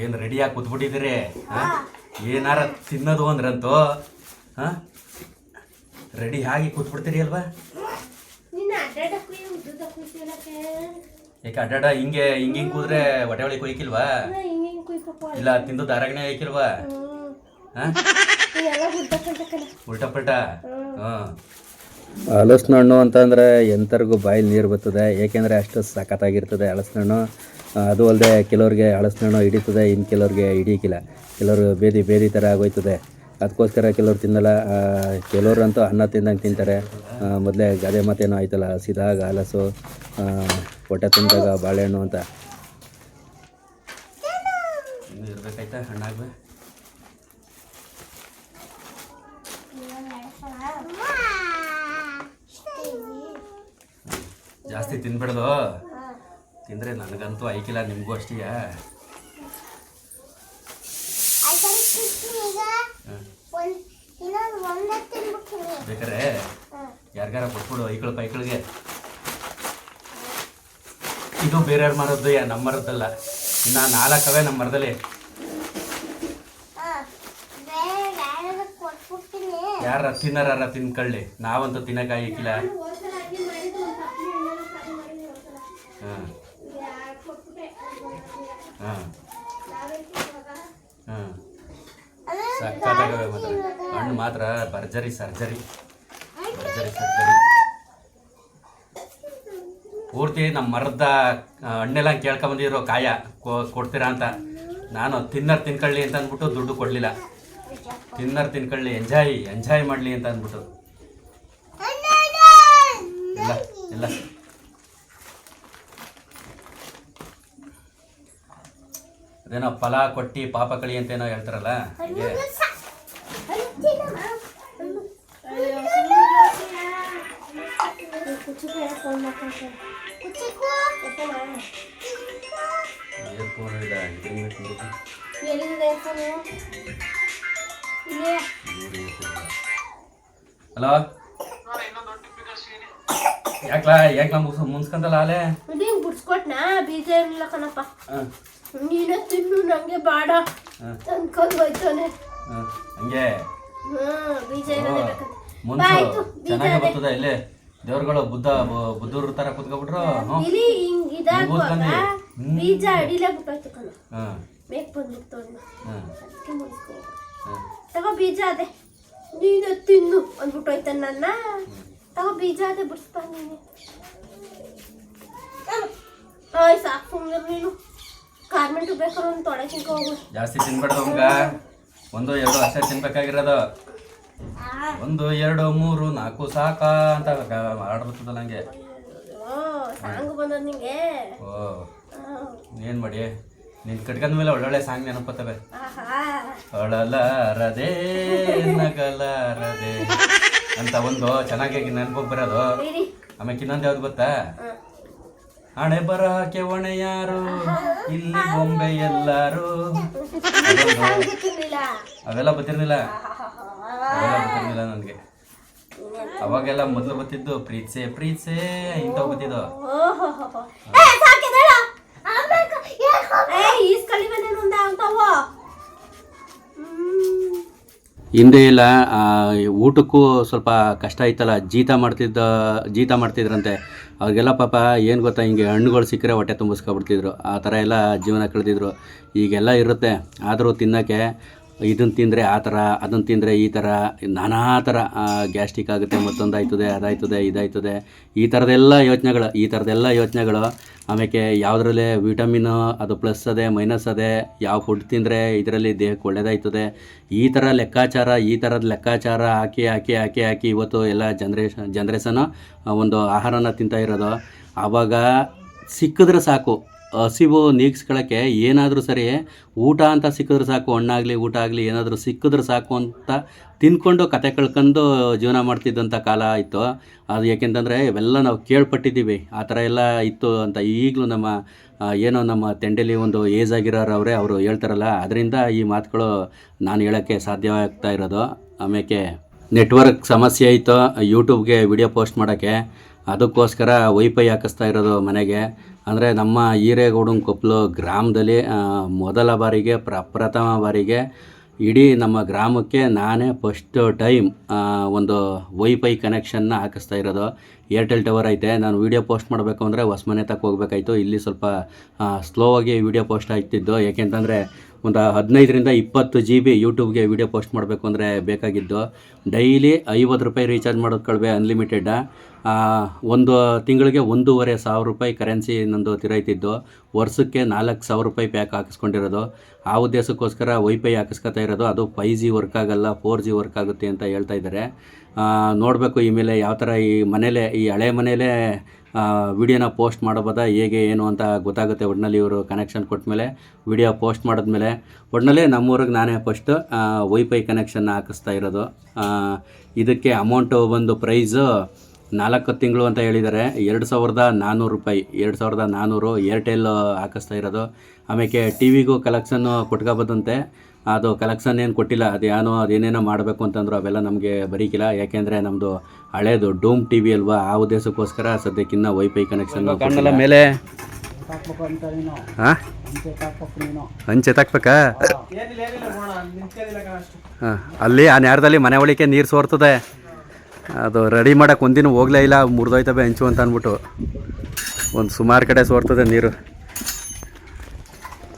ಏನು ರೆಡಿಯಾಗಿ ಕೂತ್ಬಿಟ್ಟಿದ್ದೀರಿ? ಹಾಂ? ಏನಾರ ತಿನ್ನೋದು ಅಂದ್ರಂತೂ ಹಾಂ? ರೆಡಿ ಆಗಿ ಕೂತ್ಬಿಡ್ತೀರಿ ಅಲ್ವಾ? ಯಾಕೆ ಅಡ್ಡಾಡ ಹಿಂಗೆ ಹಿಂಗೆ ಹಿಂಗೆ ಕೂದ್ರೆ ಹೊಟ್ಟೆ ಒಳಗೆ ಕೊಯ್ಕಿಲ್ವಾ? ಇಲ್ಲ ತಿಂದು ದಾರಾಗಣೆ ಹಾಕಿಲ್ವಾ ಉಲ್ಟಾ ಪಲ್ಟಾ? ಹಾಂ. ಹಲಸಿನ ಹಣ್ಣು ಅಂತಂದರೆ ಎಂಥರಿಗೂ ಬಾಯಲ್ಲಿ ನೀರು ಬರ್ತದೆ. ಏಕೆಂದ್ರೆ ಅಷ್ಟು ಸಖತ್ತಾಗಿರ್ತದೆ ಹಲಸಿನ ಹಣ್ಣು. ಅದು ಅಲ್ಲದೆ ಕೆಲವ್ರಿಗೆ ಹಣ್ಣು ಹಿಡಿತದೆ ಇನ್ನು ಕೆಲವ್ರಿಗೆ ಹಿಡಿಯೋಕ್ಕಿಲ್ಲ ಕೆಲವರು ಬೇದಿ ಬೇದಿ ಥರ ಆಗೋಯ್ತದೆ. ಅದಕ್ಕೋಸ್ಕರ ಕೆಲವ್ರು ತಿನ್ನಲ್ಲ. ಕೆಲವರಂತೂ ಅನ್ನ ತಿಂದಂಗೆ ತಿಂತಾರೆ. ಮೊದಲೇ ಗಾದೆ ಮಾತೇನೋ ಆಯ್ತಲ್ಲ ಹಸಿದಾಗ ಹಲಸು ಹೊಟ್ಟೆ ತಿಂದಾಗ ಬಾಳೆಹಣ್ಣು ಅಂತ. ಜಾಸ್ತಿ ತಿನ್ಬಿಡ್ದು? ತಿಂದರೆ ನನಗಂತೂ ಐಕಿಲ್ಲ ನಿಮಗೂ ಅಷ್ಟೇ. ಬೇಕಾರೆ ಯಾರಿಗಾರ ಕೊಟ್ಬಿಡು ಐಕಳು ಪೈಕಳಿಗೆ ಇದು ಬೇರೆಯವ್ರ ಮರದ್ದು ಯಾ ನಮ್ಮ ಮರದ್ದಲ್ಲ. ಇನ್ನು ನಾಲ್ಕವೇ ನಮ್ಮ ಮರದಲ್ಲಿ. ಯಾರ ತಿನ್ನಾರ ತಿನ್ಕೊಳ್ಳಿ ನಾವಂತೂ ತಿನ್ನಕ್ಕಾಗಿ ಭರ್ಜರಿ ಸರ್ಜರಿ. ಭರ್ಜರಿ ಸರ್ಜರಿ. ಪೂರ್ತಿ ನಮ್ಮ ಮರದ ಹಣ್ಣೆಲ್ಲ ಕೇಳ್ಕೊಂಬಂದಿರೋ ಕಾಯ ಕೊಡ್ತೀರಾ ಅಂತ. ನಾನು ತಿನ್ನರ್ ತಿನ್ಕೊಳ್ಳಿ ಅಂತ ಅಂದ್ಬಿಟ್ಟು ದುಡ್ಡು ಕೊಡಲಿಲ್ಲ. ತಿನ್ನರ್ ತಿನ್ಕೊಳ್ಳಿ ಎಂಜಾಯ್ ಎಂಜಾಯ್ ಮಾಡಲಿ ಅಂತ ಅಂದ್ಬಿಟ್ಟು ಇಲ್ಲ ಇಲ್ಲ ಅದೇನೋ ಫಲ ಕೊಟ್ಟಿ ಪಾಪ ಕಳಿ ಅಂತ ಏನೋ ಹೇಳ್ತಾರಲ್ಲ ಹೀಗೆ ಅಯ್ಯೋ, ಯಾಕ್ ಇಲ್ಲ ಎಲ್ಲಿದೆ? ಇಲ್ಲೇ. ಹಲೋ ಯಾಕ್ಲಾ ಯಾಕ್ಲಾ ಮುಗಿಸ್ ಮುನ್ಸ್ಕಂತಲ್ಲ ಅಲೆ ಇದು ಹಿಂಗ್ ಬಿಡ್ಸ್ಕೊಟ್ನಾ? ಬೀಜ ಇರ್ಲಿಲ್ಲ ಕಣಪ್ಪ. ನೀನು ನೀನೇ ತಿನ್ನು ನಂಗೆ ಬೇಡ. ತಂದ್ಕೊಂಡು ಹೋಯ್ತಾನೆ. ಹಾಂ. ಹಂಗೆ? ಹ್ಮ್ ಬೀಜ ಇರೋದೇ ಬೇಕಂತ ಬರ್ತದೆ ಇಲ್ಲಿ? ದೇವ್ರುಗಳು ಬುದ್ಧ ಬು- ಬುದ್ಧರ ತರ ಕುತ್ಕೊಬಿಟ್ರು ಹಿಂಗ್ ಬೀಜ ಅಡಿಲೇ ಬಿಟ್ಟೋಯ್ತು ಕಣ ಮೇಕ್ ಬಂದ್ಬಿಡ್ತು ಅದಕ್ಕೆ ಮುಗಿಸ್ಕೊ ತಗೋ ಬೀಜ ಅದೇ. ನೀನು ತಿನ್ನು ಅಂದ್ಬಿಟ್ಟೋಯ್ತಾನ ನನ್ನ. ತಗೋ ಬೀಜ ಅದೇ ಬಿಡಿಸ್ಬಾ ನೀನೆ. ಆಯ್ ಸಾಕು ಸುಮ್ಮನೆ ನೀನು. ಕಾರ್ಮೆಂಟ್ ಬೇಕಾದ್ರೆ ಒಂದು ತೊಡಕಿಂಕ ಹೋಗು. ಜಾಸ್ತಿ ತಿನ್ಬಾರ್ದು ಅವಂಗ ಒಂದು ಎರಡು ಅಷ್ಟೇ ತಿನ್ಬೇಕಾಗಿರೋದು. ಒಂದು ಎರಡು ಮೂರು ನಾಲ್ಕು ಸಾಕ ಅಂತ ಆಡ್ಬರ್ತದಲ್ಲ ಹಂಗೆ. ಓ ಸಾಂಗ್ ನಿಂಗೆ? ಓ. ಏನು ಮಾಡಿ? ನಿನ್ ಕಟ್ಕೊಂಡ ಮೇಲೆ ಒಳ್ಳೊಳ್ಳೆ ಸಾಂಗ್ ನೆನಪತ್ತವೆ. ಅಳಲಾರದೆ ನಗಲಾರದೆ ಅಂತ ಒಂದು ಚೆನ್ನಾಗಿ ನೆನಪು ಬರೋದು. ಆಮೇಲೆ ಇನ್ನೊಂದು ಯಾವ್ದು ಗೊತ್ತಾ? ಹಣೆ ಬರಹಕ್ಕೆ ಒಣೆ ಯಾರು ಇಲ್ಲಿ ಬೊಂಬೆ ಎಲ್ಲಾರು. ಅವೆಲ್ಲ ಗೊತ್ತಿರ್ಲಿಲ್ಲ. ಅವೆಲ್ಲ ನನಗೆ. ಅವಾಗೆಲ್ಲ ಮೊದಲು ಗೊತ್ತಿದ್ದು ಪ್ರೀತ್ಸೆ ಪ್ರೀತ್ಸೆ ಇಂತ ಗೊತ್ತಿದ್ದು. ಹಿಂದೆ ಇಲ್ಲ ಊಟಕ್ಕೂ ಸ್ವಲ್ಪ ಕಷ್ಟ ಇತ್ತಲ್ಲ ಜೀತ ಮಾಡ್ತಿದ್ದ ಜೀತ ಮಾಡ್ತಿದ್ರಂತೆ. ಅವ್ರಿಗೆಲ್ಲ ಪಾಪ ಏನು ಗೊತ್ತಾ ಹಿಂಗೆ ಹಣ್ಣುಗಳು ಸಿಕ್ಕರೆ ಹೊಟ್ಟೆ ತುಂಬಿಸ್ಕೊಬಿಡ್ತಿದ್ರು. ಆ ಥರ ಎಲ್ಲ ಜೀವನ ಕಳೆದಿದ್ರು. ಈಗೆಲ್ಲ ಇರುತ್ತೆ. ಆದರೂ ತಿನ್ನೋಕ್ಕೆ ಇದನ್ನು ತಿಂದರೆ ಆ ಥರ ಅದನ್ನು ತಿಂದರೆ ಈ ಥರ ನಾನಾ ಥರ ಗ್ಯಾಸ್ಟ್ರಿಕ್ ಆಗುತ್ತೆ ಮತ್ತೊಂದು ಆಯ್ತದೆ ಅದಾಯ್ತದೆ, ಇದಾಯ್ತದೆ. ಈ ಥರದ್ದೆಲ್ಲ ಯೋಚನೆಗಳು ಈ ಥರದ್ದೆಲ್ಲ ಯೋಚನೆಗಳು ಆಮೇಲೆ ಯಾವುದ್ರಲ್ಲೇ ವಿಟಮಿನು ಅದು ಪ್ಲಸ್ ಅದೇ, ಮೈನಸ್ ಅದೇ, ಯಾವ ಫುಡ್ ತಿಂದರೆ ಇದರಲ್ಲಿ ದೇಹಕ್ಕೆ ಒಳ್ಳೆಯದಾಯ್ತದೆ ಈ ಥರ ಲೆಕ್ಕಾಚಾರ, ಈ ಥರದ ಲೆಕ್ಕಾಚಾರ ಹಾಕಿ ಹಾಕಿ ಹಾಕಿ ಹಾಕಿ ಇವತ್ತು ಎಲ್ಲ ಜನ್ರೇಷನ್ ಜನ್ರೇಷನು ಒಂದು ಆಹಾರನ ತಿಂತಾ ಇರೋದು. ಆವಾಗ ಸಿಕ್ಕಿದ್ರೆ ಸಾಕು. ಹಸಿವು ನೀಗಿಸ್ಕೊಳ್ಳೋಕ್ಕೆ ಏನಾದರೂ ಸರಿ, ಊಟ ಅಂತ ಸಿಕ್ಕಿದ್ರೆ ಸಾಕು, ಹಣ್ಣಾಗಲಿ, ಊಟ ಆಗಲಿ, ಏನಾದರೂ ಸಿಕ್ಕಿದ್ರೆ ಸಾಕು ಅಂತ ತಿನ್ಕೊಂಡು ಕತೆ ಕಳ್ಕೊಂಡು ಜೀವನ ಮಾಡ್ತಿದ್ದಂಥ ಕಾಲ ಇತ್ತು. ಅದು ಯಾಕೆಂತಂದರೆ, ಇವೆಲ್ಲ ನಾವು ಕೇಳ್ಪಟ್ಟಿದ್ದೀವಿ. ಆ ಥರ ಎಲ್ಲ ಇತ್ತು ಅಂತ ಈಗಲೂ ನಮ್ಮ ಏನೋ ನಮ್ಮ ತೆಂಡೇಲಿ ಒಂದು ಏಜ್ ಆಗಿರೋರು ಅವರೇ ಅವರು ಹೇಳ್ತಾರಲ್ಲ, ಅದರಿಂದ ಈ ಮಾತುಗಳು ನಾನು ಹೇಳೋಕ್ಕೆ ಸಾಧ್ಯವಾಗ್ತಾ ಇರೋದು. ಆಮೇಲೆ ನೆಟ್ವರ್ಕ್ ಸಮಸ್ಯೆ ಇತ್ತು, ಯೂಟ್ಯೂಬ್ಗೆ ವಿಡಿಯೋ ಪೋಸ್ಟ್ ಮಾಡೋಕ್ಕೆ. ಅದಕ್ಕೋಸ್ಕರ ವೈಫೈ ಹಾಕಿಸ್ತಾ ಇರೋದು ಮನೆಗೆ. ಅಂದರೆ ನಮ್ಮ ಹಿರೇಗೌಡನ ಕೊಪ್ಪಲು ಗ್ರಾಮದಲ್ಲಿ ಮೊದಲ ಬಾರಿಗೆ ಪ್ರಪ್ರಥಮ ಬಾರಿಗೆ ಇಡೀ ನಮ್ಮ ಗ್ರಾಮಕ್ಕೆ ನಾನೇ ಫಸ್ಟ್ ಟೈಮ್ ಒಂದು ವೈಫೈ ಕನೆಕ್ಷನ್ನ ಹಾಕಿಸ್ತಾ ಇರೋದು. ಏರ್ಟೆಲ್ ಟವರ್ ಐತೆ. ನಾನು ವೀಡಿಯೋ ಪೋಸ್ಟ್ ಮಾಡಬೇಕು ಅಂದರೆ ಹೊಸ್ಮನೆ ತಕ್ಕ ಹೋಗ್ಬೇಕಾಯ್ತು. ಇಲ್ಲಿ ಸ್ವಲ್ಪ ಸ್ಲೋ ಆಗಿ ವೀಡಿಯೋ ಪೋಸ್ಟ್ ಆಗ್ತಿದ್ದು ಯಾಕೆಂತಂದರೆ ಒಂದು ಹದಿನೈದರಿಂದ ಇಪ್ಪತ್ತು ಜಿ ಬಿ ಯೂಟ್ಯೂಬ್ಗೆ ವೀಡಿಯೋ ಪೋಸ್ಟ್ ಮಾಡಬೇಕು ಅಂದರೆ ಬೇಕಾಗಿದ್ದು. ಡೈಲಿ ಐವತ್ತು ರೂಪಾಯಿ ರೀಚಾರ್ಜ್ ಮಾಡೋದು ಕಳವೆ ಅನ್ಲಿಮಿಟೆಡ್ ಒಂದು ತಿಂಗಳಿಗೆ ಒಂದೂವರೆ ಸಾವಿರ ರೂಪಾಯಿ ಕರೆನ್ಸಿ ನಂದು ತಿರೈತಿದ್ದು. ವರ್ಷಕ್ಕೆ ನಾಲ್ಕು ಸಾವಿರ ರೂಪಾಯಿ ಪ್ಯಾಕ್ ಹಾಕಿಸ್ಕೊಂಡಿರೋದು. ಆ ಉದ್ದೇಶಕ್ಕೋಸ್ಕರ ವೈಫೈ ಹಾಕಿಸ್ಕೊತಾ ಇರೋದು. ಅದು ಫೈ ಜಿ ವರ್ಕ್ ಆಗಲ್ಲ ಫೋರ್ ಜಿ ವರ್ಕ್ ಆಗುತ್ತೆ ಅಂತ ಹೇಳ್ತಾ ಇದ್ದಾರೆ. ನೋಡಬೇಕು ಈ ಮೇಲೆ ಯಾವ ಥರ ಈ ಮನೇಲೆ, ಈ ಹಳೆ ಮನೇಲೇ ವಿಡಿಯೋನ ಪೋಸ್ಟ್ ಮಾಡಬೋದಾ ಹೇಗೆ, ಏನು ಅಂತ ಗೊತ್ತಾಗುತ್ತೆ. ಒಟ್ಟಿನಲ್ಲಿ ಇವರು ಕನೆಕ್ಷನ್ ಕೊಟ್ಮೇಲೆ, ವಿಡಿಯೋ ಪೋಸ್ಟ್ ಮಾಡಿದ್ಮೇಲೆ ಒಟ್ಟಿನಲ್ಲಿ ನಮ್ಮೂರಿಗೆ ನಾನೇ ಫಸ್ಟು ವೈಫೈ ಕನೆಕ್ಷನ್ ಹಾಕಿಸ್ತಾ ಇರೋದು. ಇದಕ್ಕೆ ಅಮೌಂಟು ಬಂದು ಪ್ರೈಸು ನಾಲ್ಕು ತಿಂಗಳು ಅಂತ ಹೇಳಿದ್ದಾರೆ. ಎರಡು ಸಾವಿರದ ನಾನ್ನೂರು ರೂಪಾಯಿ, ಎರಡು ಸಾವಿರದ ನಾನ್ನೂರು ಏರ್ಟೆಲ್ ಹಾಕಿಸ್ತಾ ಇರೋದು. ಆಮೇಲೆ ಟಿ ವಿಗೂ ಕಲೆಕ್ಷನ್ನು ಕೊಟ್ಕೋಬೋದಂತೆ ಅದು ಕಲೆಕ್ಷನ್ ಏನು ಕೊಟ್ಟಿಲ್ಲ ಅದು ಏನೋ ಅದೇನೇನೋ ಮಾಡಬೇಕು ಅಂತಂದ್ರು ಅವೆಲ್ಲ ನಮಗೆ ಬರೀಕಿಲ್ಲ. ಯಾಕೆಂದರೆ ನಮ್ಮದು ಹಳೇದು ಡೂಮ್ ಟಿ ವಿ ಅಲ್ವಾ ಆ ಉದ್ದೇಶಕ್ಕೋಸ್ಕರ ಸದ್ಯಕ್ಕಿನ್ನ ವೈಫೈ ಕನೆಕ್ಷನ್ ಮೇಲೆ. ಹಾಂ? ಹಂಚೆ ತಾಕ್ಬೇಕಾ? ಹಾಂ ಅಲ್ಲಿ ಆ ನೇರದಲ್ಲಿ ಮನೆ ಒಳಿಕೆ ನೀರು ಸೋರ್ತದೆ. ಅದು ರೆಡಿ ಮಾಡೋಕೆ ಒಂದಿನ ಹೋಗ್ಲೇ ಇಲ್ಲ ಮುರಿದೋಯ್ತವೆ ಹಂಚು ಅಂತ ಅಂದ್ಬಿಟ್ಟು. ಒಂದು ಸುಮಾರು ಕಡೆ ಸೋರ್ತದೆ ನೀರು.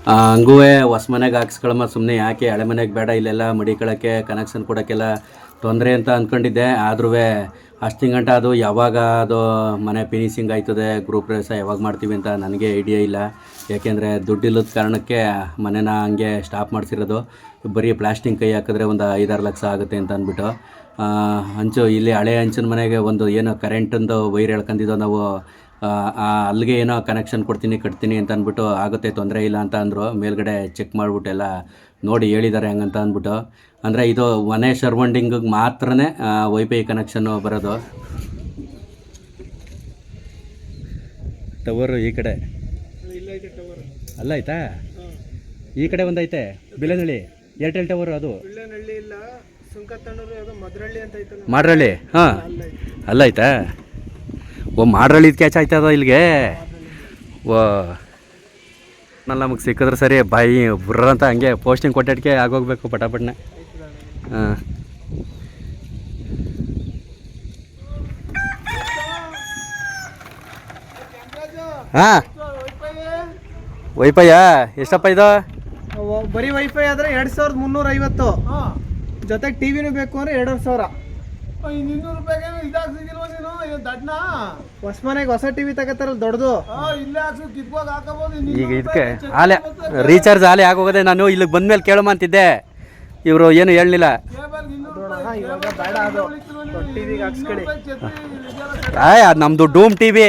ಹಂಗೂ ಹೊಸ ಮನೆಗೆ ಹಾಕ್ಸ್ಕೊಳಮ್ಮ ಸುಮ್ಮನೆ ಯಾಕೆ ಹಳೆ ಮನೆಗೆ ಬೇಡ, ಇಲ್ಲೆಲ್ಲ ಮಡಿಕೊಳ್ಳೋಕ್ಕೆ ಕನೆಕ್ಷನ್ ಕೊಡೋಕ್ಕೆಲ್ಲ ತೊಂದರೆ ಅಂತ ಅಂದ್ಕೊಂಡಿದ್ದೆ ಆದ್ರೂ ಅಷ್ಟು ತಿಂಗಂಟ ಅದು, ಯಾವಾಗ ಅದು ಮನೆ ಫಿನಿಶಿಂಗ್ ಆಯ್ತದೆ ಗ್ರೂಪ್ ರೇಸ ಯಾವಾಗ ಮಾಡ್ತೀವಿ ಅಂತ ನನಗೆ ಐಡಿಯಾ ಇಲ್ಲ. ಯಾಕೆಂದರೆ ದುಡ್ಡಿಲ್ಲದ ಕಾರಣಕ್ಕೆ ಮನೆನ ಹಂಗೆ ಸ್ಟಾಪ್ ಮಾಡಿಸಿರೋದು. ಬರೀ ಪ್ಲಾಸ್ಟಿಂಗ್ ಕೈ ಹಾಕಿದ್ರೆ ಒಂದು ಐದಾರು ಲಕ್ಷ ಆಗುತ್ತೆ ಅಂತ ಅಂದ್ಬಿಟ್ಟು ಹಂಚು ಇಲ್ಲಿ ಹಳೆ ಹಂಚಿನ ಮನೆಗೆ ಒಂದು ಏನೋ ಕರೆಂಟೊಂದು ವೈರ್ ಎಳ್ಕೊಂಡಿದ್ದೋ ನಾವು ಅಲ್ಲಿಗೆ ಏನೋ ಕನೆಕ್ಷನ್ ಕೊಡ್ತೀನಿ ಕಟ್ತೀನಿ ಅಂತ ಅಂದ್ಬಿಟ್ಟು ಆಗುತ್ತೆ ತೊಂದರೆ ಇಲ್ಲ ಅಂತ ಅಂದರು. ಮೇಲ್ಗಡೆ ಚೆಕ್ ಮಾಡಿಬಿಟ್ಟೆಲ್ಲ ನೋಡಿ ಹೇಳಿದ್ದಾರೆ ಹಂಗಂತ ಅಂದ್ಬಿಟ್ಟು. ಅಂದರೆ ಇದು ಮನೆ ಸರ್ವಂಡಿಂಗಿಗೆ ಮಾತ್ರನೇ ವೈಫೈ ಕನೆಕ್ಷನ್ನು ಬರೋದು. ಟವರು ಈ ಕಡೆ. ಅಲ್ಲ ಆಯ್ತಾ? ಈ ಕಡೆ ಒಂದೈತೆ ಬಿಲನಹಳ್ಳಿ ಏರ್ಟೆಲ್ ಟವರ್ ಅದು. ಮಾಡ್ರಳ್ಳಿ ಹಾಂ. ಅಲ್ಲ ಆಯ್ತಾ? ಓ ಮಾಡ್ರಳ್ಳಿ ಕ್ಯಾಚ್ ಆಯ್ತದ ಇಲ್ಲಿಗೆ ಓ ನಾನು ನಮಗೆ ಸಿಕ್ಕಿದ್ರೆ ಸರಿ ಬಾಯಿ ಬುರ್ರ ಅಂತ ಹಂಗೆ ಪೋಸ್ಟಿಂಗ್ ಕೊಟ್ಟಕ್ಕೆ ಆಗೋಗ್ಬೇಕು ಪಟಾಪಟ್ನೆ. ಹಾಂ. ಹಾಂ. ವೈಫೈಯಾ ಎಷ್ಟಪ್ಪ ಇದು? ಬರೀ ವೈಫೈ ಆದರೆ ಎರಡು ಸಾವಿರದ ಮುನ್ನೂರ ಐವತ್ತು ಜೊತೆಗೆ ಟಿವಿನೂ ಬೇಕು ಅಂದರೆ ಎರಡೂವರೆ ಸಾವಿರ. ಇನ್ನೂರು ರೂಪಾಯಿಗೆ ಇದಾಗ್ಸಿದಿಲ್ವ ನೀನು? ದಡ್ನ. ಹೊಸ ಮನೆಗೆ ಹೊಸ ಟಿವಿ ದೊಡ್ಡದು. ಇಲ್ಲೇ ಹಾಕ್ಸು ಕಿತ್ಕೋಗಿ ಹಾಕಬಹುದು ಈಗ ಇದಕ್ಕೆ ಆಲೆ ರೀಚಾರ್ಜ್ ಆಲೆ ಆಗೋಗದೆ ನಾನು ಇಲ್ಲಿಗೆ ಬಂದ್ಮೇಲೆ ಕೇಳೋ ಅಂತಿದ್ದೆ. ಇವರು ಏನು ಹೇಳಲಿಲ್ಲ. ನಮ್ದು ಅದು. ಆಯ್ ನಮ್ಮದು ಡೂಮ್ ಟಿ ವಿ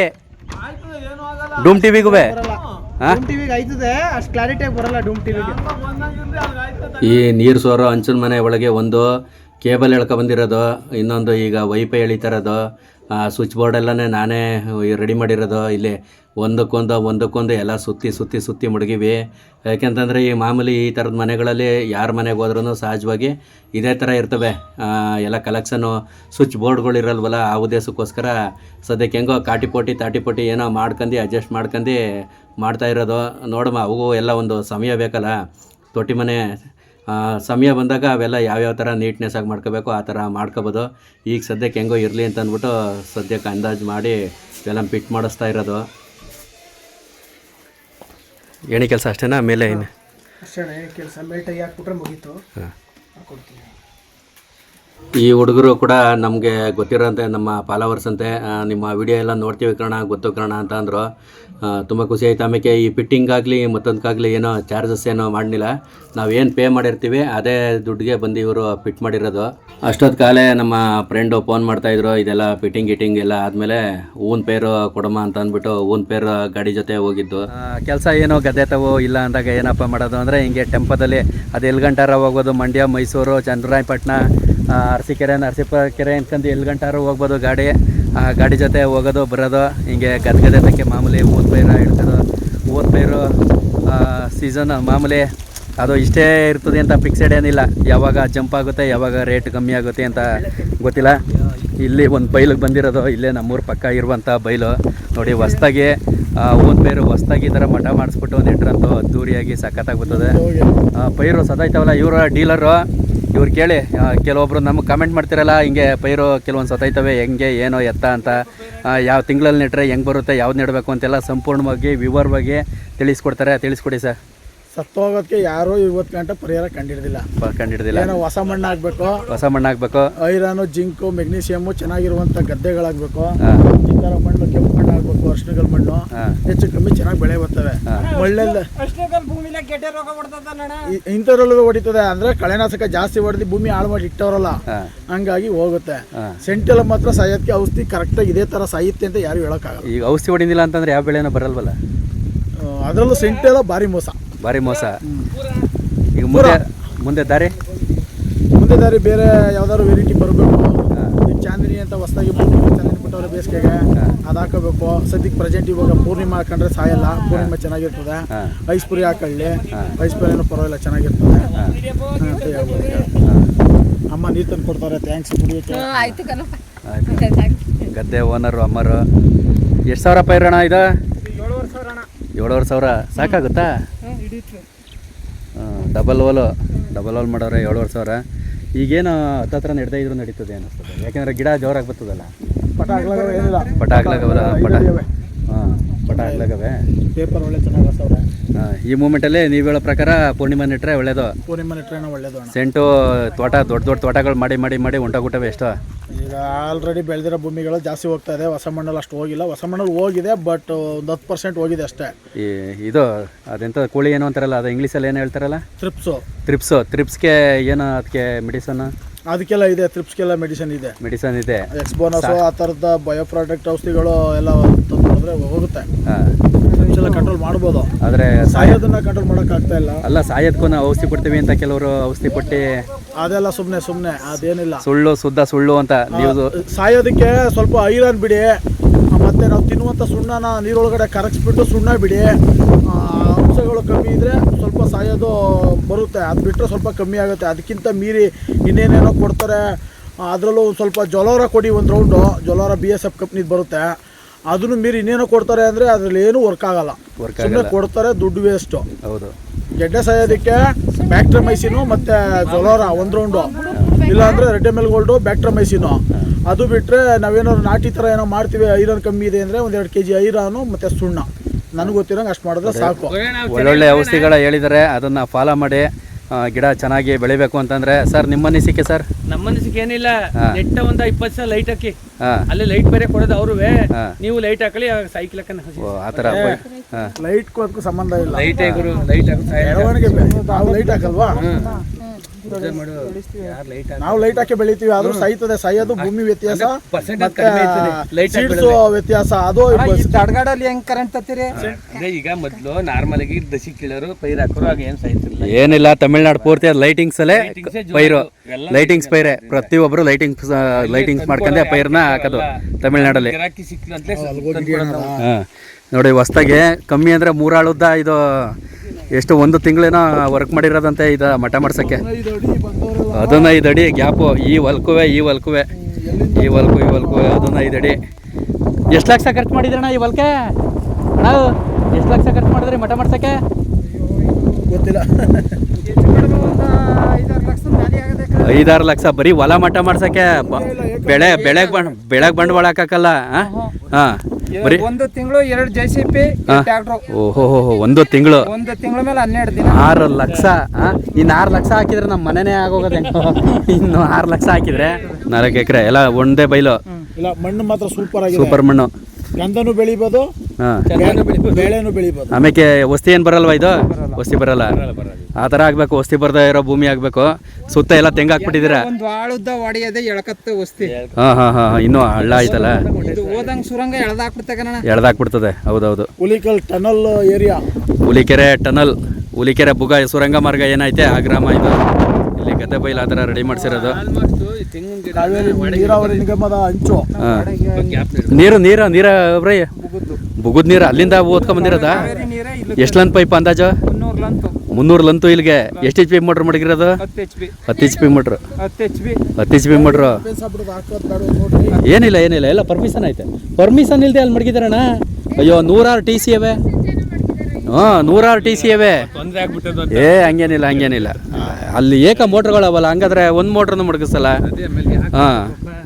ಡೂಮ್ ಟಿ ವಿಗೂ ಈ ನೀರು ಸೋರೋ ಹಂಚಿನ ಮನೆ ಒಳಗೆ ಒಂದು ಕೇಬಲ್ ಎಳ್ಕೊ ಬಂದಿರೋದು, ಇನ್ನೊಂದು ಈಗ ವೈಫೈ ಎಳಿತಾರದು ಸ್ವಿಚ್ ಬೋರ್ಡ್ ಎಲ್ಲನೇ ನಾನೇ ರೆಡಿ ಮಾಡಿರೋದು. ಇಲ್ಲಿ ಒಂದಕ್ಕೊಂದು ಒಂದಕ್ಕೊಂದು ಎಲ್ಲ ಸುತ್ತಿ ಸುತ್ತಿ ಸುತ್ತಿ ಮುಡುಗಿವಿ. ಯಾಕೆಂತಂದರೆ ಈ ಮಾಮೂಲಿ ಈ ಥರದ ಮನೆಗಳಲ್ಲಿ ಯಾರ ಮನೆಗೆ ಹೋದ್ರೂ ಸಹಜವಾಗಿ ಇದೇ ಥರ ಇರ್ತವೆ. ಎಲ್ಲ ಕಲೆಕ್ಷನು ಸ್ವಿಚ್ ಬೋರ್ಡ್ಗಳು ಇರಲ್ವಲ್ಲ, ಆ ಉದ್ದೇಶಕ್ಕೋಸ್ಕರ ಸದ್ಯಕ್ಕೆ ಹೆಂಗೋ ಕಾಟಿಪೋಟಿ ತಾಟಿಪೋಟಿ ತಾಟಿ ಪೋಟಿ ಏನೋ ಮಾಡ್ಕೊಂಡು ಅಡ್ಜಸ್ಟ್ ಮಾಡ್ಕೊಂಡು ಮಾಡ್ತಾ ಇರೋದು. ನೋಡಮ್ಮ, ಅವು ಎಲ್ಲ ಒಂದು ಸಮಯ ಬೇಕಲ್ಲ. ತೊಟ್ಟಿ ಮನೆ ಸಮಯ ಬಂದಾಗ ಅವೆಲ್ಲ ಯಾವ್ಯಾವ ಥರ ನೀಟ್ನೆಸ್ ಆಗಿ ಮಾಡ್ಕೋಬೇಕು ಆ ಥರ ಮಾಡ್ಕೋಬೋದು. ಈಗ ಸದ್ಯಕ್ಕೆ ಹೆಂಗೋ ಇರಲಿ ಅಂತ ಅಂದ್ಬಿಟ್ಟು ಸದ್ಯಕ್ಕೆ ಅಂದಾಜು ಮಾಡಿ ಎಲ್ಲ ಫಿಟ್ ಮಾಡಿಸ್ತಾ ಇರೋದು. ಏನೇ ಕೆಲಸ ಅಷ್ಟೇನಾ? ಮೇಲೆ ಏನು ಅಷ್ಟೇ ಕೆಲಸ ಮೇಲ್ಟಾಗಿ ಹಾಕ್ಬಿಟ್ರೆ ಮುಗೀತು. ಹಾಂ. ಈ ಹುಡುಗರು ಕೂಡ ನಮಗೆ ಗೊತ್ತಿರೋಂತೆ ನಮ್ಮ ಫಾಲೋವರ್ಸ್ ಅಂತೆ. ನಿಮ್ಮ ವಿಡಿಯೋ ಎಲ್ಲ ನೋಡ್ತೀವಿ ಕಣ ಗೊತ್ತು ಕಣ ಅಂತ ಅಂದರು. ತುಂಬ ಖುಷಿ ಆಯಿತು. ಆಮೇಲೆ ಈ ಫಿಟ್ಟಿಂಗ್ ಆಗಲಿ ಮತ್ತೊಂದಕ್ಕಾಗಲಿ ಏನೋ ಚಾರ್ಜಸ್ ಏನೋ ಮಾಡಲಿಲ್ಲ. ನಾವೇನು ಪೇ ಮಾಡಿರ್ತೀವಿ, ಅದೇ ದುಡ್ಡಿಗೆ ಬಂದು ಇವರು ಫಿಟ್ ಮಾಡಿರೋದು. ಅಷ್ಟೊತ್ತು ಕಾಲೇ ನಮ್ಮ ಫ್ರೆಂಡು ಫೋನ್ ಮಾಡ್ತಾಯಿದ್ರು ಇದೆಲ್ಲ ಫಿಟ್ಟಿಂಗ್ ಗಿಟ್ಟಿಂಗ್ ಎಲ್ಲ ಆದಮೇಲೆ ಹೂನ್ ಪೇರು ಕೊಡಮ್ಮ ಅಂತ ಅಂದ್ಬಿಟ್ಟು ಹೂನ್ ಪೇರು ಗಾಡಿ ಜೊತೆ ಹೋಗಿದ್ದು. ಕೆಲಸ ಏನೋ ಗದ್ದೆ ತವೋ ಇಲ್ಲ ಅಂದಾಗ ಏನಪ್ಪ ಮಾಡೋದು ಅಂದರೆ, ಹಿಂಗೆ ಟೆಂಪದಲ್ಲಿ ಅದು ಎಲ್ಲಿ ಗಂಟಾರ ಹೋಗೋದು, ಮಂಡ್ಯ, ಮೈಸೂರು ಚಂದ್ರಾಯಪಟ್ಟಣ ಆ, ಅರಸೀಕೆರೆ ನರಸೀಪುರ ಕೆರೆ ಅನ್ಕೊಂಡು ಎಲ್ಲಿ ಗಂಟಾರು ಹೋಗ್ಬೋದು ಗಾಡಿ. ಆ ಗಾಡಿ ಜೊತೆ ಹೋಗೋದು ಬರೋದು ಹಿಂಗೆ ಗದ್ಗದೆ ಅದಕ್ಕೆ ಮಾಮೂಲಿ ಓದ್ ಪೈರ ಹಿಡ್ಕೋದು ಓದ್ ಪೈರು ಸೀಸನ್ ಮಾಮೂಲಿ ಅದು ಇಷ್ಟೇ ಇರ್ತದೆ ಅಂತ ಫಿಕ್ಸೆಡ್ ಏನಿಲ್ಲ. ಯಾವಾಗ ಜಂಪ್ ಆಗುತ್ತೆ ಯಾವಾಗ ರೇಟ್ ಕಮ್ಮಿ ಆಗುತ್ತೆ ಅಂತ ಗೊತ್ತಿಲ್ಲ. ಇಲ್ಲಿ ಒಂದು ಬೈಲಿಗೆ ಬಂದಿರೋದು ಇಲ್ಲೇ ನಮ್ಮೂರ ಪಕ್ಕ ಇರುವಂಥ ಬೈಲು. ನೋಡಿ ಹೊಸ್ದಾಗಿ ಓದ್ ಪೈರು ಹೊಸ್ದಾಗಿ ಈ ಥರ ಮಠ ಮಾಡಿಸ್ಬಿಟ್ಟು ನೆಟ್ರಂತೂ ಅದ್ದೂರಿಯಾಗಿ ಸಖತ್ತಾಗಿ ಬರ್ತದೆ ಹೋಗಿ ಆ, ಪೈರು ಸದಾಯ್ತವಲ್ಲ ಇವರು ಡೀಲರು ಇವ್ರು ಕೇಳಿ ಕೆಲವೊಬ್ಬರು ಕೆಲವೊಬ್ರು ನಮಗೆ ಕಮೆಂಟ್ ಮಾಡ್ತಿರಲ್ಲ ಹಿಂಗೆ ಪೈರು ಕೆಲವೊಂದು ಸತಾಯ್ತವೆ ಹೆಂಗೆ ಏನೋ ಎತ್ತ ಅಂತ. ಯಾವ ತಿಂಗಳಲ್ಲಿ ನೆಟ್ರೆ ಹೆಂಗೆ ಬರುತ್ತೆ ಯಾವ್ದು ನೆಡಬೇಕು ಅಂತೆಲ್ಲ ಸಂಪೂರ್ಣವಾಗಿ ವಿವರವಾಗಿ ತಿಳಿಸ್ಕೊಡ್ತಾರೆ. ತಿಳಿಸ್ಕೊಡಿ ಸರ್. ಸತ್ತೋಗೋದಕ್ಕೆ ಯಾರು ಇವತ್ತು ಗಂಟೆ ಪರಿಹಾರ ಕಂಡಿಡ್ದಿಲ್ಲ ಕಂಡಿಡ್ದಿಲ್ಲ ಏನೋ ಹೊಸ ಮಣ್ಣು ಹಾಕ್ಬೇಕು ಹೊಸ ಮಣ್ಣು ಹಾಕ್ಬೇಕು ಐರನು ಜಿಂಕು ಮೆಗ್ನೀಷಿಯಮು ಚೆನ್ನಾಗಿರುವಂಥ ಗದ್ದೆಗಳಾಗಬೇಕು. ಈ ಥರ ಮಣ್ಣು ಕೆಂಪು ಅರ್ಶಿನಗಲ್ ಮಣ್ಣು. ಹೆಚ್ಚು ಕಮ್ಮಿ ಚೆನ್ನಾಗಿ ಬೆಳೆ ಬರ್ತವೆ. ಒಳ್ಳೆಲ್ಲ ಇಂಥವ್ರಲ್ಲೂ ಹೊಡಿತದೆ ಅಂದ್ರೆ ಕಳೆನಾಶಕ ಜಾಸ್ತಿ ಹೊಡೆದು ಭೂಮಿ ಹಾಳು ಮಾಡಿ ಇಟ್ಟವರಲ್ಲ ಹಂಗಾಗಿ ಹೋಗುತ್ತೆ. ಸೆಂಟಲ್ ಮಾತ್ರ ಸಾಯೋದಕ್ಕೆ ಔಷಧಿ ಕರೆಕ್ಟಾಗಿ ಇದೇ ತರ ಸಾಯುತ್ತೆ ಅಂತ ಯಾರು ಹೇಳೋಕ್ಕಾಗಲ್ಲ. ಈಗ ಔಷಧಿ ಹೊಡಿದಿಲ್ಲ ಅಂತಂದ್ರೆ ಯಾವ ಬೆಳೆನ ಬರಲ್ವಲ್ಲ? ಅದರಲ್ಲೂ ಸೆಂಟೆಲ್ಲ ಭಾರಿ ಮೋಸ. ಭಾರಿ ಮೋಸ. ಈಗ ಮುಂದೆ ಮುಂದೆ ದಾರಿ? ಮುಂದೆ ದಾರಿ ಬೇರೆ ಯಾವ್ದಾದ್ರು ವೆರೈಟಿ ಬರಬೇಕು. ಚಾಂದಿನಿ ಅಂತ ಹೊಸದಾಗಿ ಬಿಟ್ಟವ್ರೆ ಬೇಸಿಗೆಗೆ ಅದು ಹಾಕೋಬೇಕು. ಸದ್ಯಕ್ಕೆ ಪ್ರೆಸೆಂಟ್ ಇವಾಗ ಪೂರ್ಣಿಮಾ ಹಾಕೊಂಡ್ರೆ ಸಾಯಲ್ಲ. ಪೂರ್ಣಿಮಾ ಚೆನ್ನಾಗಿರ್ತದೆ. ಐಸ್ ಪುರಿ ಹಾಕೊಳ್ಳಿ. ಐಸ್ ಪುರಿ ಏನೂ ಪರವಾಗಿಲ್ಲ ಚೆನ್ನಾಗಿರ್ತದೆ. ಹಾ, ಅಂತ ಹೇಳ್ಬೋದು. ಅಮ್ಮ ನೀರು ತಂದು ಕೊಡ್ತಾರೆ. ಥ್ಯಾಂಕ್ಸ್ ಕುಡಿಯೋಕ್ಕೆ. ಗದ್ದೆ ಓನರು ಅಮ್ಮರು. ಎಷ್ಟು ಸಾವಿರ ಪೈರಣ ಇದು? ಏಳುವರೆ ಸಾವಿರ ಸಾಕಾಗುತ್ತಾ? ಡಬಲ್ ಓಲು ಡಬಲ್ ಓಲ್ ಮಾಡೋರೆ ಏಳುವರೆ ಸಾವಿರ. ಈಗೇನು ಹತ್ತತ್ರ ನಡೆದೇ ಇದ್ರು ನಡೀತದೆ ಅನ್ನಿಸ್ತದೆ. ಯಾಕೆಂದರೆ ಗಿಡ ಜೋರಾಗಿ ಬರ್ತದಲ್ಲ. ಪಟ ಮೂಮೆಂಟ್ ಏನಿಲ್ಲ ಪಟ ಹಾಕ್ಲಾಗವಲ್ಲ ಪಟ ಹಾಂ ಪಟ ಹಾಕ್ಲಾಗವೆ ಪೇಪರ್ ಒಳ್ಳೆ ಚೆನ್ನಾಗಿ ಬರ್ತಾವ್ರೆ. ಈ ಮೂಮೆಂಟಲ್ಲಿ ನೀವು ಹೇಳೋ ಪ್ರಕಾರ ಪೂರ್ಣಿಮಾ ನೆಟ್ರೆ ಒಳ್ಳೇದು. ಪೂರ್ಣಿಮಾ ಟ್ರೈನ್ ಒಳ್ಳೇದು ಅಣ್ಣ. ಸೆಂಟು ತೋಟ ದೊಡ್ಡ ದೊಡ್ಡ ತೋಟಗಳು ಮಾಡಿ ಮಾಡಿ ಮಾಡಿ ಹೊಂಟೋಗ್ಬಿಟ್ಟವೆ ಎಷ್ಟು. ಈಗ ಆಲ್ರೆಡಿ ಬೆಳೆದಿರೋ ಭೂಮಿಗಳು ಜಾಸ್ತಿ ಹೋಗ್ತಾ ಇದೆ. ಹೊಸ ಮಣ್ಣಲ್ಲಿ ಅಷ್ಟು ಹೋಗಿಲ್ಲ. ಹೊಸ ಮಣ್ಣಲ್ಲಿ ಹೋಗಿದೆ ಬಟ್ ಒಂದು ಹತ್ತು ಪರ್ಸೆಂಟ್ ಹೋಗಿದೆ ಅಷ್ಟೇ. ಈ ಇದು ಅದೆಂತ ಕೋಳಿ ಏನು ಅಂತಾರಲ್ಲ ಅದು ಇಂಗ್ಲೀಷಲ್ಲಿ ಏನು ಹೇಳ್ತಾರಲ್ಲ? ಟ್ರಿಪ್ಸು ತ್ರಿಪ್ಸು ತ್ರಿಪ್ಸ್ಗೆ ಏನು ಅದಕ್ಕೆ ಮೆಡಿಸನ್ ಅದಕ್ಕೆಲ್ಲ ಇದೆ ತ್ರಿಪ್ಸ್ಗೆಲ್ಲ ಮೆಡಿಸಿನ್ ಇದೆ. ಮೆಡಿಸನ್ ಇದೆ. ಎಕ್ಸ್ಬೋನಸ್ ಆ ಥರದ ಬಯೋ ಪ್ರಾಡಕ್ಟ್ ಔಷಧಿಗಳು ಎಲ್ಲ ತಂದ್ರೆ ಹೋಗುತ್ತೆ. ಎಲ್ಲ ಕಂಟ್ರೋಲ್ ಮಾಡ್ಬೋದು. ಆದರೆ ಸಾಯೋದನ್ನ ಕಂಟ್ರೋಲ್ ಮಾಡೋಕ್ಕಾಗ್ತಾ ಇಲ್ಲ. ಅಲ್ಲ ಸಾಯೋದಕ್ಕೂ ನಾವು ಔಷಧಿ ಕೊಡ್ತೀವಿ ಅಂತ ಕೆಲವರು ಔಷಧಿ ಕೊಟ್ಟು ಅದೆಲ್ಲ ಸುಮ್ಮನೆ ಸುಮ್ಮನೆ ಅದೇನಿಲ್ಲ. ಸುಳ್ಳು ಸುದ್ದ ಸುಳ್ಳು ಅಂತ ನೀವು ಸಾಯೋದಕ್ಕೆ ಸ್ವಲ್ಪ ಐರನ್ ಬಿಡಿ. ಮತ್ತೆ ನಾವು ತಿನ್ನುವಂಥ ಸುಣ್ಣನ ನೀರೊಳಗಡೆ ಕರಗಿಸ್ಬಿಟ್ಟು ಸುಣ್ಣ ಬಿಡಿ. ಅಂಶಗಳು ಕಮ್ಮಿ ಇದ್ರೆ ಸ್ವಲ್ಪ ಸಾಯೋದು ಬರುತ್ತೆ. ಅದು ಬಿಟ್ಟರೆ ಸ್ವಲ್ಪ ಕಮ್ಮಿ ಆಗುತ್ತೆ. ಅದಕ್ಕಿಂತ ಮೀರಿ ಇನ್ನೇನೇನೋ ಕೊಡ್ತಾರೆ. ಅದರಲ್ಲೂ ಸ್ವಲ್ಪ ಜೊಲೋರ ಕೊಡಿ ಒಂದು ರೌಂಡು ಜೊಲೋರ ಬಿ ಎಸ್ ಎಫ್ ಕಂಪ್ನಿದು ಬರುತ್ತೆ. ಅದನ್ನು ಮೀರಿ ಇನ್ನೇನೋ ಕೊಡ್ತಾರೆ ಅಂದರೆ ಅದರಲ್ಲಿ ಏನೂ ವರ್ಕ್ ಆಗಲ್ಲ. ಸುಮ್ಮನೆ ಕೊಡ್ತಾರೆ ದುಡ್ಡು ವೇಸ್ಟು ಹೌದು. ಗೆಡ್ಡೆ ಸಾಯೋದಕ್ಕೆ ಬ್ಯಾಕ್ಟ್ರಮೈಸಿನು ಮತ್ತು ಜೊಲೋರ ಒಂದು ರೌಂಡು ಇಲ್ಲಾಂದರೆ ರೆಡ್ಡೆಮೆಲ್ ಗೋಲ್ಡು ಬ್ಯಾಕ್ಟ್ರಮೈಸಿನು ಅದು ಬಿಟ್ಟರೆ ನಾವೇನಾದ್ರು ನಾಟಿ ಥರ ಏನೋ ಮಾಡ್ತೀವಿ ಐರನ್ ಕಮ್ಮಿ ಇದೆ ಅಂದರೆ ಒಂದು ಎರಡು ಕೆ ಜಿ ಐರನು ಮತ್ತು ಸುಣ್ಣ. ನನಗೆ ಗೊತ್ತಿರೋಂಗೆ ಅಷ್ಟು ಮಾಡಿದ್ರೆ ಸಾಕು. ಒಳ್ಳೊಳ್ಳೆ ಔಷಧಿಗಳ ಹೇಳಿದರೆ ಅದನ್ನು ಫಾಲೋ ಮಾಡಿ ಆ, ಗಿಡ ಚೆನ್ನಾಗಿ ಬೆಳಿಬೇಕು ಅಂತಂದ್ರೆ. ಸರ್ ನಿಮ್ಮ ಅನಿಸಿಕೆ ಸರ್? ನಮ್ಮ ಅನಿಸಿಕೆ ಏನಿಲ್ಲ. ನೆಟ್ಟ ಒಂದ ಇಪ್ಪತ್ತು ಸಲ ಲೈಟ್ ಹಾಕಿ. ಅಲ್ಲಿ ಲೈಟ್ ಬೇರೆ ಕೊಡೋದು ಅವ್ರುವೆ. ನೀವು ಲೈಟ್ ಹಾಕಲಿ ಸೈಕಲ್ ಓ ಆ ಥರ ಲೈಟ್ ಅದಕ್ಕೂ ಸಂಬಂಧ ಇಲ್ಲ. ಲೈಟ್ ಗುರು ಲೈಟ್ ಬೆಳವಣಿಗೆ ನಾವು ಲೈಟ್ ಹಾಕಲ್ವಾ? ನಾವು ಲೈಟ್ ಹಾಕಿ ಬೆಳಿತೀವಿ ಆದ್ರೂ ಸಾಯ್ತದೆ ಸಾಯೋದು ಭೂಮಿ ವ್ಯತ್ಯಾಸ. ವ್ಯತ್ಯಾಸ ಅದು ತಡಗಾಡಲ್ಲಿ ಹೆಂಗ್ ಕರೆಂಟ್ ತತ್ತೀರಿ ಈಗ ಮೊದ್ಲು ನಾರ್ಮಲ್ ಆಗಿ ದಸಿ ಕೀಳರು ಪೈರ್ ಹಾಕೋರು ಆಗ ಏನ್ ಸಾಯ್ತಿರ್ಲಿಲ್ಲ. ಏನಿಲ್ಲ ತಮಿಳ್ನಾಡು ಪೂರ್ತಿ ಲೈಟಿಂಗ್ಸ್ ಅಲ್ಲೇ ಪೈರು. ಲೈಟಿಂಗ್ಸ್ ಪೈರೆ. ಪ್ರತಿಯೊಬ್ಬರು ಲೈಟಿಂಗ್ಸ್ ಲೈಟಿಂಗ್ಸ್ ಮಾಡ್ಕೊಂಡೆ ಪೈರ್ನ ಹಾಕೋದು ತಮಿಳ್ನಾಡಲ್ಲಿ. ಗಿರಾಕಿ ಸಿಕ್ಕಿಲ್ಲ ಅಂತಲೇ ಹಾಂ. ನೋಡಿ ಹೊಸ್ದಾಗೆ ಕಮ್ಮಿ ಅಂದರೆ ಮೂರಾಳುದ್ದ ಇದು ಎಷ್ಟು ಒಂದು ತಿಂಗಳೇನೋ ವರ್ಕ್ ಮಾಡಿರೋದಂತೆ ಇದು ಮಠ ಮಾಡ್ಸೋಕ್ಕೆ. ಅದನ್ನ ಐದು ಅಡಿ ಗ್ಯಾಪು ಈ ಹೊಲ್ಕುವೆ ಈ ಹೊಲ್ಕುವೆ ಈ ಹೊಲ್ಕು ಈ ಹೊಲ್ಕುವೆ ಅದನ್ನ ಐದು ಅಡಿ. ಎಷ್ಟು ಲಕ್ಷ ಖರ್ಚು ಮಾಡಿದ್ರಣ್ಣ ಈ ಹೊಲ್ಕೆ? ಎಷ್ಟು ಲಕ್ಷ ಖರ್ಚು ಮಾಡಿದ್ರಿ ಮಠ ಮಾಡ್ಸೋಕ್ಕೆ? ಗೊತ್ತಿಲ್ಲ ಐದಾರು ಲಕ್ಷ ಮ್ಯಾಲೆ ಆಗದೆ ಐದಾರು ಲಕ್ಷ ಬರೀ ಹೊಲ ಮಠ ಮಾಡ್ಸಕ್ಕೆ ಬೆಳೆ ಬೆಳೆಗ್ ಬಂಡ್ ಬೆಳೆಗ್ ಬಂಡವಾಳ ಹಾಕಲ್ಲ ಹಾಂ ಬರೀ ಒಂದು ತಿಂಗಳು ಎರಡು ಜೆ ಸಿ ಪಿ ಹಾ. ಓಹೋ ಒಂದು ತಿಂಗಳು. ಒಂದು ತಿಂಗಳ ಮೇಲೆ ಹನ್ನೆರಡು ದಿನ. ಆರು ಲಕ್ಷ? ಇನ್ನು ಆರು ಲಕ್ಷ ಹಾಕಿದ್ರೆ ನಮ್ಮ ಮನೆನೇ ಆಗೋಗದೆ ಹೆಂಗೋ ಇನ್ನು ಆರು ಲಕ್ಷ ಹಾಕಿದ್ರೆ ನಾಲ್ಕು ಎಕರೆ ಎಲ್ಲ ಒಂದೇ ಬೈಲು. ಇಲ್ಲ ಮಣ್ಣು ಮಾತ್ರ ಸೂಪರ್ ಆಗಿದೆ. ಸೂಪರ್ ಮಣ್ಣು. ಗಂಧನೂ ಬೆಳಿಬೋದು ಬೆಳೆನು ಬೇಳೆನೂ ಬೆಳಿಬೋದು. ಆಮೇಲೆ ವಸ್ತಿ ಏನು ಬರಲ್ವಾ ಇದು? ವಸ್ತಿ ಬರಲ್ಲ. ಆ ಥರ ಆಗಬೇಕು ವಸ್ತಿ ಬರ್ದೇ ಇರೋ ಭೂಮಿ ಆಗಬೇಕು. ಸುತ್ತ ಎಲ್ಲ ತೆಂಗ್ ಹಾಕ್ಬಿಟ್ಟಿದ್ದೀರಾ? ಒಂದು ಆಳುದ್ದ ಹೊಡೆಯದೆ ಎಳಕತ್ತ ವಸ್ತಿ. ಹಾಂ ಹಾಂ ಹಾಂ ಇನ್ನೂ ಹಳ್ಳ ಆಯ್ತಲ್ಲ? ಇದು ಹೋದಂಗ್ ಸುರಂಗ ಎಳ್ದಾಕ್ಬಿಡ್ತಕಣ. ಎಳ್ದಾಕ್ಬಿಡ್ತದೆ ಹೌದೌದು. Hulikal tunnel area. Hulikere tunnel Hulikere ಬುಗ ಸುರಂಗ ಮಾರ್ಗ ಏನೈತೆ ಆ ಗ್ರಾಮ ಇದು? ಗದ್ದೆ ಬೈಲ್ ಆ ಥರ ರೆಡಿ ಮಾಡ್ಸಿರೋದು. ಆಲ್ಮೋಸ್ಟ್ ತೆಂಗಿನ ಗಿಡ ಕಾವೇರಿ ನೀರಾವರಿ ನಿಗಮದ ಅಂಚು. ನೀರು ನೀರು ನೀರ ಬ್ರೈ ಬುಗುದ್ ನೀರು ಅಲ್ಲಿಂದ ಓದ್ಕೊಂಡ್ ಬಂದಿರೋದ? ಎಷ್ಟು ಲಂತ್ ಪೈಪ್ ಅಂದಾಜು? ಮುನ್ನೂರು ಲಂತು. ಇಲ್ಲಿಗೆ. ಎಷ್ಟು ಎಚ್ ಪಿ ಮೋಟ್ರ್ ಮಡಗಿರೋದು ಹತ್ತು ಎಚ್ ಪಿ ಮೋಟ್ರ್ ಹತ್ತು ಎಚ್ ಪಿ ಮೋಟ್ರು ಏನಿಲ್ಲ ಏನಿಲ್ಲ. ಎಲ್ಲ ಪರ್ಮಿಷನ್ ಐತೆ. ಪರ್ಮಿಷನ್ ಇಲ್ಲದೆ ಅಲ್ಲಿ ಮಡಗಿದಾರಣ್ಣ? ಅಯ್ಯೋ ನೂರಾರು ಟಿ ಸಿ ಅವೆ. ಹಾಂ ನೂರಾರು ಟಿ ಸಿ ಅವೇ ತೊಂದರೆ ಆಗ್ಬಿಟ್ಟದು ಏ ಹಂಗೇನಿಲ್ಲ ಹಂಗೇನಿಲ್ಲ. ಅಲ್ಲಿ ಏಕ ಮೋಟ್ರ್ಗಳವಲ್ಲ ಹಂಗಾದ್ರೆ ಒಂದು ಮೋಟ್ರನ್ನು ಮುಡ್ಗಿಸಲ್ಲ ಹಾಂ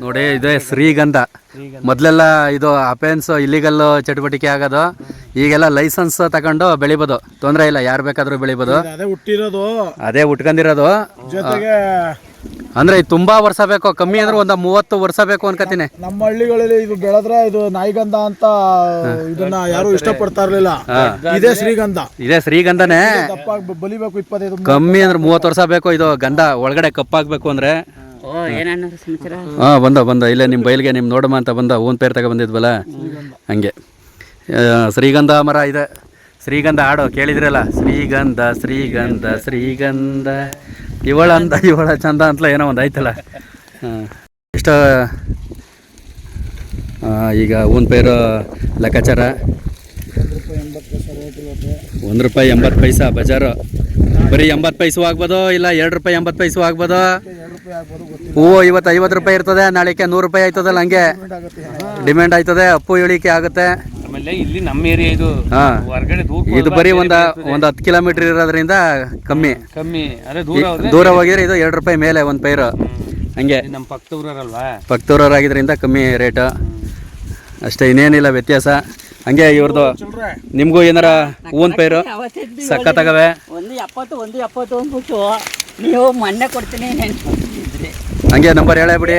ನೋಡಿ ಇದೆ ಶ್ರೀಗಂಧ. ಮೊದಲೆಲ್ಲ ಇದು ಅಪೆನ್ಸ್ ಇಲ್ಲಿಗಲ್ ಚಟುವಟಿಕೆ ಆಗೋದು. ಈಗೆಲ್ಲ ಲೈಸೆನ್ಸ್ ತಗೊಂಡು ಬೆಳಿಬೋದು. ತೊಂದರೆ ಇಲ್ಲ ಯಾರು ಬೇಕಾದರೂ ಬೆಳಿಬೋದು. ಅದೇ ಹುಟ್ಟಿರೋದು. ಅದೇ ಉಟ್ಕೊಂಡಿರೋದು. ಜೊತೆಗೆ ಅಂದ್ರೆ ಇದು ತುಂಬಾ ವರ್ಷ ಬೇಕು ಕಮ್ಮಿ ಅಂದ್ರೆ ಒಂದ ಮೂವತ್ತು ವರ್ಷ ಬೇಕು ಅನ್ಕೋತೀನಿ ನಮ್ಮ ಹಳ್ಳಿಗಳಲ್ಲಿ ಇದು ಬೆಳೆದ್ರೆ ಇದು ನಾಯಿಗಂಧ ಅಂತ ಇದನ್ನ ಯಾರು ಇಷ್ಟಪಡ್ತಾ ಇರ್ಲಿಲ್ಲ. ಇದೇ ಶ್ರೀಗಂಧ. ಇದೇ ಶ್ರೀಗಂಧನೇ. ಬಲಿಬೇಕು ಇಪ್ಪತ್ತೈದು ಕಮ್ಮಿ ಅಂದ್ರೆ ಮೂವತ್ತು ವರ್ಷ ಬೇಕು ಇದು ಗಂಧ ಒಳಗಡೆ ಕಪ್ಪಾಗಬೇಕು ಅಂದ್ರೆ. ಹಾ, ಬಂದ ಬಂದ. ಇಲ್ಲ ನಿಮ್ಮ ಬೈಲ್ಗೆ ನಿಮ್ಮ ನೋಡಮ್ಮ ಅಂತ ಬಂದ. ಓನ್ ಪೇರ್ ತಗೊ ಬಂದಿದ್ವಲ್ಲ? ಹಂಗೆ. ಶ್ರೀಗಂಧ ಮರ ಇದೆ. ಶ್ರೀಗಂಧ ಹಾಡು ಕೇಳಿದ್ರಲ್ಲ? ಶ್ರೀಗಂಧ ಶ್ರೀಗಂಧ ಶ್ರೀಗಂಧ. ಇವಳ ಅಂದ ಇವಳ ಚಂದ ಅಂತಲ ಏನೋ ಒಂದು ಐತಲ್ಲ ಹಾಂ. ಇಷ್ಟ ಈಗ ಓನ್ ಪೇರು ಲೆಕ್ಕಾಚಾರ. ಒಂದು ರೂಪಾಯಿ ಎಂಬತ್ತು ಪೈಸಾ, ಬಜಾರು. ಬರೀ ಎಂಬತ್ತು ಪೈಸೂ ಆಗ್ಬೋದು, ಇಲ್ಲ ಎರಡು ರೂಪಾಯಿ ಎಂಬತ್ತು ಪೈಸೂ ಆಗ್ಬೋದು? ಹೂವು ಇವತ್ತು ಐವತ್ತು ರೂಪಾಯಿ ಇರ್ತದೆ ನಾಳೆಗೆ ನೂರು ರೂಪಾಯಿ ಆಯ್ತದಲ್ಲ ಹಂಗೆ. ಡಿಮ್ಯಾಂಡ್ ಆಯ್ತದೆ ಅಪ್ಪು ಇಳಿಕೆ ಆಗುತ್ತೆ. ಆಮೇಲೆ ಇಲ್ಲಿ ನಮ್ಮ ಏರಿಯಾ ಇದು ಹಾ. ಹೊರಗಡೆ ದೂರ ಇದು ಬರೀ ಒಂದ ಒಂದ್ ಹತ್ತು ಕಿಲೋಮೀಟರ್ ಇರೋದ್ರಿಂದ ಕಮ್ಮಿ. ಕಮ್ಮಿ. ಅದೇ ದೂರ ದೂರ ಹೋಗಿದ್ರೆ ಇದು ಎರಡು ರೂಪಾಯಿ ಮೇಲೆ ಒಂದ್ ಪೈರು. ಹಂಗೆ. ನಮ್ಮ ಪಕ್ಕದವ್ರಲ್ವಾ ಪಕ್ಕದೂರವರಾಗಿದ್ರಿಂದ ಕಮ್ಮಿ ರೇಟ್. ಅಷ್ಟೇ ಇನ್ನೇನಿಲ್ಲ ವ್ಯತ್ಯಾಸ. ಹಂಗೆ ಇವ್ರದ್ದು ನಿಮಗೂ ಏನಾರ ಹೂವಿನ ಪೈರು? ಸಖತ್ತಾಗವೆ? ಒಂದು ಎಪ್ಪತ್ತು ಒಂದು ಎಪ್ಪತ್ತು ಅಂದ್ಬಿಟ್ಟು ನೀವು ಮೊನ್ನೆ ಕೊಡ್ತೀನಿ ಹಂಗೆ ನಂಬರ್ ಹೇಳೇ ಬಿಡಿ.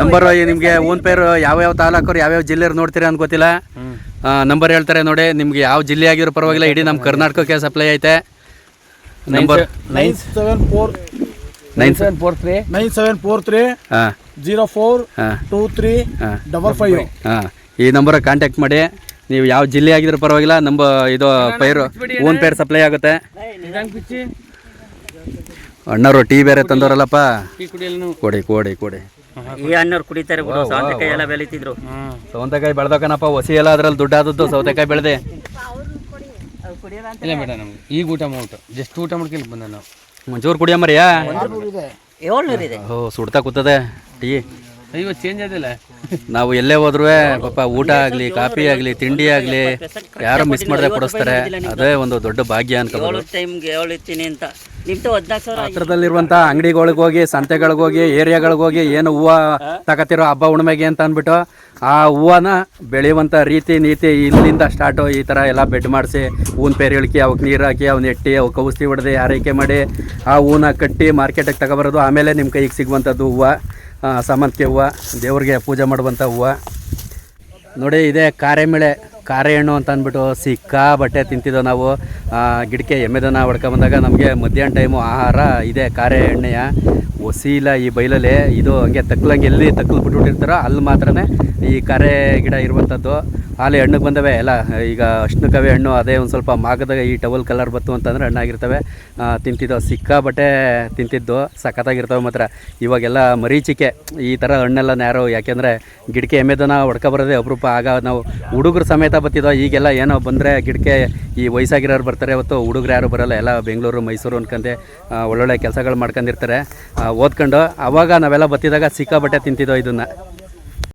ನಂಬರ್ ನಿಮಗೆ ಯಾವ ಯಾವ ಯಾವ್ಯಾವ ತಾಲೂಕರು ಯಾವ್ಯಾವ ಜಿಲ್ಲೆಯವ್ರು ನೋಡ್ತೀರಾ ಅಂತ ಗೊತ್ತಿಲ್ಲ. ನಂಬರ್ ಹೇಳ್ತಾರೆ ನೋಡಿ ನಿಮ್ಗೆ ಯಾವ ಜಿಲ್ಲೆ ಆಗಿರೋ ಪರವಾಗಿಲ್ಲ ಇಡೀ ನಮ್ಮ ಕರ್ನಾಟಕಕ್ಕೆ ಸಪ್ಲೈ ಐತೆ. Number nine seven four nine seven four three nine seven four three zero four ಹಾಂ. ಟೂ ತ್ರೀ ಡಬಲ್ ಫೈವ್ ಹಾಂ. ಈ ನಂಬರ್ ಕಾಂಟ್ಯಾಕ್ಟ್ ಮಾಡಿ ನೀವು ಯಾವ ಜಿಲ್ಲೆ ಆಗಿದ್ರು ಪರವಾಗಿಲ್ಲ ನಮ್ಮ ಇದು ಪೈರು ಓನ್ ಪೇರ್ ಸಪ್ಲೈ ಆಗುತ್ತೆ. ಅಣ್ಣರು ಟೀ ಬೇರೆ ತಂದವರಲ್ಲಪ್ಪ? ಕೊಡಿ ಕೊಡಿ ಕೊಡಿ. ಈ ಅಣ್ಣವ್ರು ಕುಡಿತಾರೆ ಬಿಡು ಸೌತೆಕಾಯಿ ಎಲ್ಲ ಬೆಳೀತಿದ್ರು. ಸೌತೆಕಾಯಿ ಬೆಳ್ದಕನಪ್ಪ ಹೊಸಿ ಎಲ್ಲ ಅದ್ರಲ್ಲಿ ದುಡ್ಡಾದದ್ದು ಸೌತೆಕಾಯಿ ಬೆಳೆದೆ. ಇಲ್ಲ ಬೇಡ ನಮ್ಗೆ. ಈಗ ಊಟ ಮಾಡ್ಬಿಟ್ಟು. ಜಸ್ಟ್ ಊಟ ಮಾಡ್ಕೊಂಡು ಬಂದ ನಾವು. ಮಂಜೂರು ಕುಡಿಯಮ್ಮರಿಯಾ ಏಳ್ನೂರು ಇದೆ. ಓ ಸುಡ್ತಾ ಕೂತದೆ ಟೀ. ಅಯ್ಯೋ ಚೇಂಜ್ ಆದಿಲ್ಲ. ನಾವು ಎಲ್ಲೇ ಹೋದ್ರು ಪಾಪ ಊಟ ಆಗಲಿ ಕಾಫಿ ಆಗಲಿ ತಿಂಡಿ ಆಗಲಿ ಯಾರು ಮಿಸ್ ಮಾಡದೆ ಕೊಡಿಸ್ತಾರೆ. ಅದೇ ಒಂದು ದೊಡ್ಡ ಭಾಗ್ಯ ಅಂತ ಟೈಮ್ಗೆ ಅಂತ. ಹತ್ರದಲ್ಲಿರುವಂಥ ಅಂಗಡಿಗಳಿಗೆ ಹೋಗಿ, ಸಂತೆಗಳಿಗೆ ಹೋಗಿ, ಏರಿಯಾಗಳಿಗೆ ಹೋಗಿ ಏನು ಹೂವು ತಗೋತಿರೋ ಹಬ್ಬ ಹುಣ್ಮೆಗೆ ಅಂತ ಅಂದ್ಬಿಟ್ಟು ಆ ಹೂವನ ಬೆಳೆಯುವಂಥ ರೀತಿ ನೀತಿ ಇಲ್ಲಿಂದ ಸ್ಟಾರ್ಟು ಈ ಥರ ಎಲ್ಲ ಬೆಡ್ ಮಾಡಿಸಿ, ಹೂವಿನ ಪೇರು ಇಳಿಕೆ ಅವಕ್ಕೆ ನೀರು ಹಾಕಿ, ಅವ್ನ ಎಟ್ಟಿ ಅವಕ್ಕೆ ಔಷಧಿ ಹೊಡೆದು ಆರೈಕೆ ಮಾಡಿ ಆ ಹೂವನ್ನ ಕಟ್ಟಿ ಮಾರ್ಕೆಟಿಗೆ ತಗೊಬರೋದು. ಆಮೇಲೆ ನಿಮ್ಮ ಕೈಗೆ ಸಿಗುವಂಥದ್ದು ಹೂವು ಸಾಮಂತಿಗೆ ಹೂವು, ದೇವ್ರಿಗೆ ಪೂಜೆ ಮಾಡುವಂಥ ಹೂವು. ನೋಡಿ, ಇದೇ ಕಾರೆಮೆಳೆ ಕಾರೆ ಹಣ್ಣು ಅಂತ ಅಂದ್ಬಿಟ್ಟು ಸಿಕ್ಕಾಬಟ್ಟೆ ತಿಂತಿದ್ದೋ ನಾವು. ಗಿಡಕ್ಕೆ ಎಮ್ಮೆದನ ಹೊಡ್ಕೊಂಬಂದಾಗ ನಮಗೆ ಮಧ್ಯಾಹ್ನ ಟೈಮು ಆಹಾರ ಇದೆ ಕಾರೆ ಎಣ್ಣೆಯ. ಒಸಿಲ ಈ ಬೈಲಲ್ಲಿ, ಇದು ಹಂಗೆ ತಕ್ಕಲಂಗೆ ಎಲ್ಲಿ ತಕ್ಕಲು ಬಿಟ್ಬಿಟ್ಟಿರ್ತಾರೋ, ಅಲ್ಲಿ ಮಾತ್ರನೇ ಈ ಕಾರೆ ಗಿಡ ಇರುವಂಥದ್ದು. ಹಾಲೆ ಹಣ್ಣಿಗೆ ಬಂದವೆ. ಎಲ್ಲ, ಈಗ ಅಶ್ನಕವೆ ಹಣ್ಣು ಅದೇ ಒಂದು ಸ್ವಲ್ಪ ಮಾಗದಾಗ ಈ ಟವಲ್ ಕಲರ್ ಬತ್ತು ಅಂತಂದರೆ ಹಣ್ಣಾಗಿರ್ತವೆ. ತಿಂತಿದ್ದೋ ಸಿಕ್ಕಾಬಟ್ಟೆ ತಿಂತಿದ್ದು, ಸಖತ್ತಾಗಿರ್ತವೆ ಮಾತ್ರ. ಇವಾಗೆಲ್ಲ ಮರೀಚಿಕೆ ಈ ಥರ ಹಣ್ಣೆಲ್ಲ ಯಾರು, ಯಾಕೆಂದರೆ ಗಿಡಕ್ಕೆ ಎಮ್ಮೆದನ ಹೊಡ್ಕೊಬರೋದೇ ಅಪರೂಪ. ಆಗ ನಾವು ಹುಡುಗರು ಸಮೇತ ಬತ್ತಿದ್ದೋ ಈಗೆಲ್ಲ ಏನೋ ಬಂದರೆ ಗಿಡಕ್ಕೆ ಈ ವಯಸ್ಸಾಗಿರೋರು ಬರ್ತಾರೆ. ಇವತ್ತು ಹುಡುಗರು ಯಾರು ಬರೋಲ್ಲ. ಎಲ್ಲ ಬೆಂಗಳೂರು, ಮೈಸೂರು ಅನ್ಕಂದೆ ಒಳ್ಳೊಳ್ಳೆ ಕೆಲಸಗಳು ಮಾಡ್ಕೊಂಡಿರ್ತಾರೆ. ಓದ್ಕೊಂಡು, ಅವಾಗ ನಾವೆಲ್ಲ ಬತ್ತಿದಾಗ ಸಿಕ್ಕಾಬಟ್ಟೆ ತಿಂತಿದ್ದೋ ಇದನ್ನು.